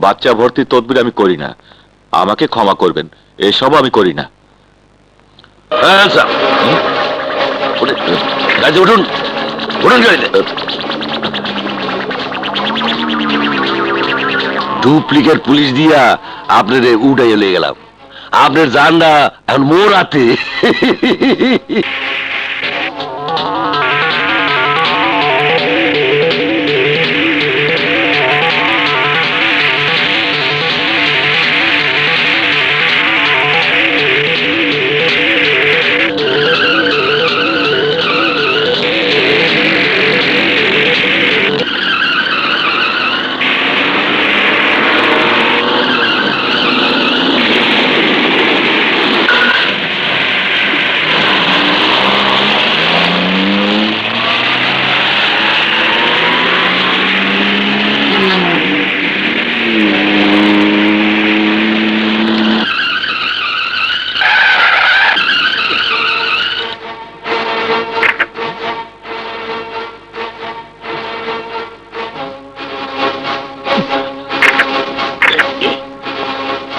বাচ্চা ভর্তি তদবির আমি করি না। আমাকে ক্ষমা করবেন। এসব আমি করি না। হ্যাঁ উঠুন। উঠুন। ডুপ্লিকেট পুলিশ দিয়া আপনার উঠাইয়া লেগে গেলাম। আপনার জানটা এখন মোর হাতে।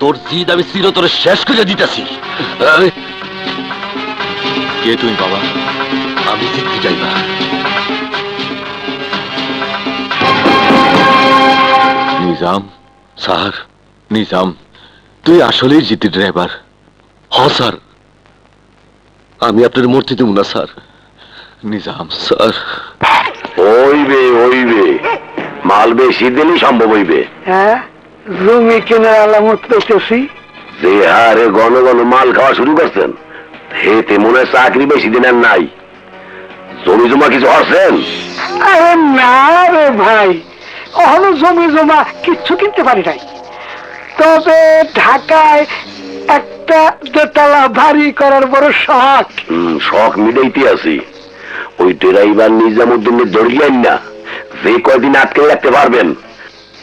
তোর জিদ আমি চিরতরে শেষ করে দিতেছি। কে তুমি বাবা? আমি জিদ্দি ড্রাইভার নিজাম স্যার নিজাম তুই আসলেই জিতি ড্রাইভার। হ স্যার। আমি আপনার মূর্তি দেব না স্যার। নিজাম স্যার। হইবে হইবে। মাল বেশি দিনই সম্ভব হইবে। হ্যাঁ? জমি কেনার আলামত পেতেছি যে হারে ঘন ঘন মাল খাওয়া শুরু করছেন। হেতে মনে হয় চাকরি বেশি দিন আর নাই। জমি জমা কিছু হচ্ছেন? আরে না রে ভাই অহনো জমি জমা কিচ্ছু কিনতে পারি নাই। তবে ঢাকায় একটা দোতলা ভারী করার বড় শখ। শখ মিটাইতে আছি। ওই ড্রাইভার নিজামুদ্দিনের ধরিয়েন না। যে কয়দিন আটকে রাখতে পারবেন?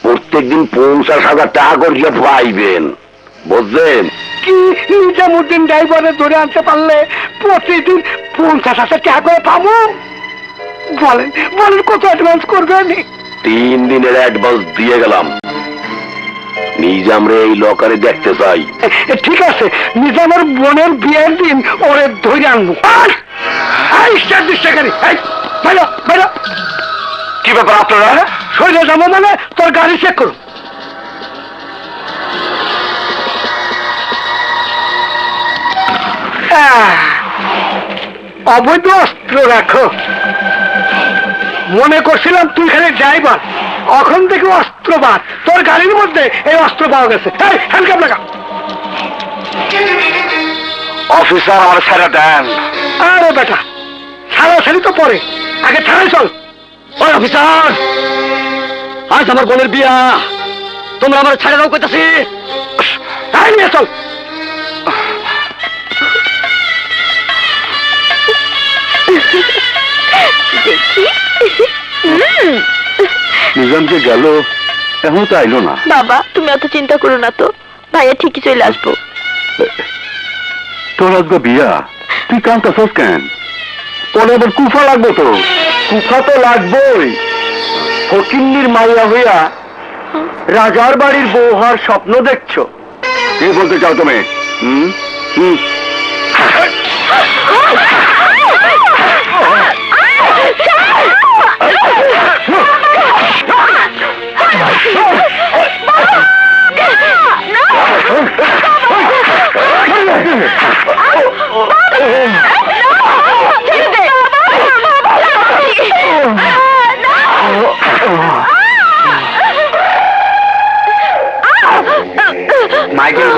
প্রত্যেকদিন পঞ্চাশ হাজার টাকা করিয়া পাইবেন বুঝছেন কি নিজামুদ্দিন ড্রাইভারে ধরে আনতে পারলে প্রতিদিন পঞ্চাশ হাজার টাকা করে পাবো বলেন বলেন কত অ্যাডভান্স করবেন তিন দিনের অ্যাডভান্স দিয়ে গেলাম নিজাম রে এই লকারে দেখতে চাই ঠিক আছে নিজামের বোনের বিয়ের দিন ওরে ধরে আনব কি ব্যাপার আপনারা শরীরে যাব মানে তোর গাড়ি চেক করুন। অবৈধ অস্ত্র রাখো। মনে করছিলাম তুই খালি ড্রাইভার। এখন থেকে অস্ত্রবাদ তোর গাড়ির মধ্যে এই অস্ত্র পাওয়া গেছে। অফিসার আমার ছেড়ে দেন। আরে বেটা ছাড়াছাড়ি তো পরে। আগে ছাড়াই চল। অফিসার আজ আমার বোনের বিয়া। তোমরা আমার ছাড়ে দাও নিয়ে চল। নিজাম যে গেল এখন তো আইলো না। বাবা তুমি অত চিন্তা করো না তো। ভাইয়া ঠিকই চলে আসব। তোর আজকে বিয়া তুই কান্তাছস কেন? ওরে আবার কুফা লাগবো তো। কুফা তো লাগবেই। ফকিন্নির মাইয়া হইয়া রাজার বাড়ির বৌহার হওয়ার স্বপ্ন দেখছ? কি বলতে চাও তুমি? হুম? হুম?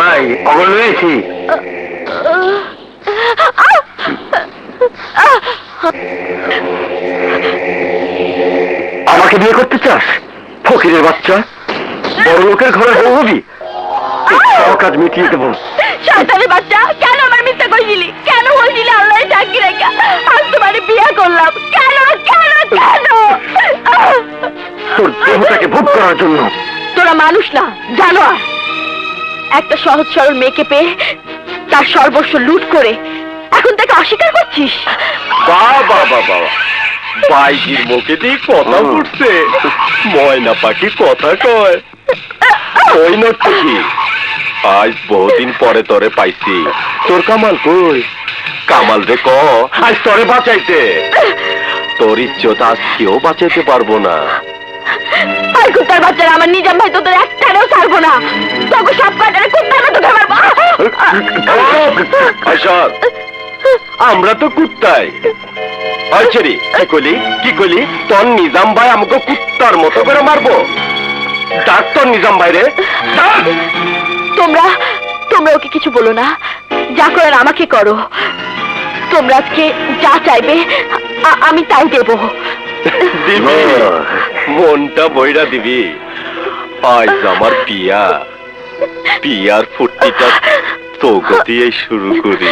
ভাই অগল রয়েছি আমাকে বিয়ে করতে চাস? ফকিরের বাচ্চা? বড় লোকের ঘরে বউ হবি? কাজ মিটিয়ে দেবো। শয়তানের বাচ্চা কেন আমার মিথ্যা কইছিলি কেন বলছিলি আল্লাহ সাক্ষী রেখা? আজ তোমার বিয়ে করলাম। কেন কেন কেন? তোর দেহটাকে ভোগ করার জন্য। তোরা মানুষ না জানোয়ার। একটা সহজ সরল মেয়েকে পেয়ে তার সর্বস্ব লুট করে এখন তাকে অস্বীকার করছিস? বাবা বাবা বাইজির মুখে দিয়ে কথা উঠছে। ময়না পাখি কথা কয়। ওই আজ বহুদিন পরে তরে পাইছি। তোর কামাল কই? কামাল রে ক আজ তরে বাঁচাইতে তোর ইজ্জত আজ কেউ বাঁচাইতে পারব না। আর কুত্তার বাচ্চারা আমার নিজাম ভাই তোদের একটারেও ছাড়বো না। তোকে সব কাটারে কুত্তার মতো ধরে আমরা তো কুত্তাই। আচ্ছারি কি কলি কি কলি তোর নিজাম ভাই আমাকে কুত্তার মতো করে মারবো। ডাক তোর নিজাম ভাই রে। তোমরা তোমরা ওকে কিছু বলো না। যা করার আমাকে করো। তোমরা আজকে যা চাইবে আমি তাই দেবো। দিবি। মনটা বইরা দিবি। আজ আমার পিয়া। পিয়ার ফুর্তিটা তোকে দিয়ে শুরু করি।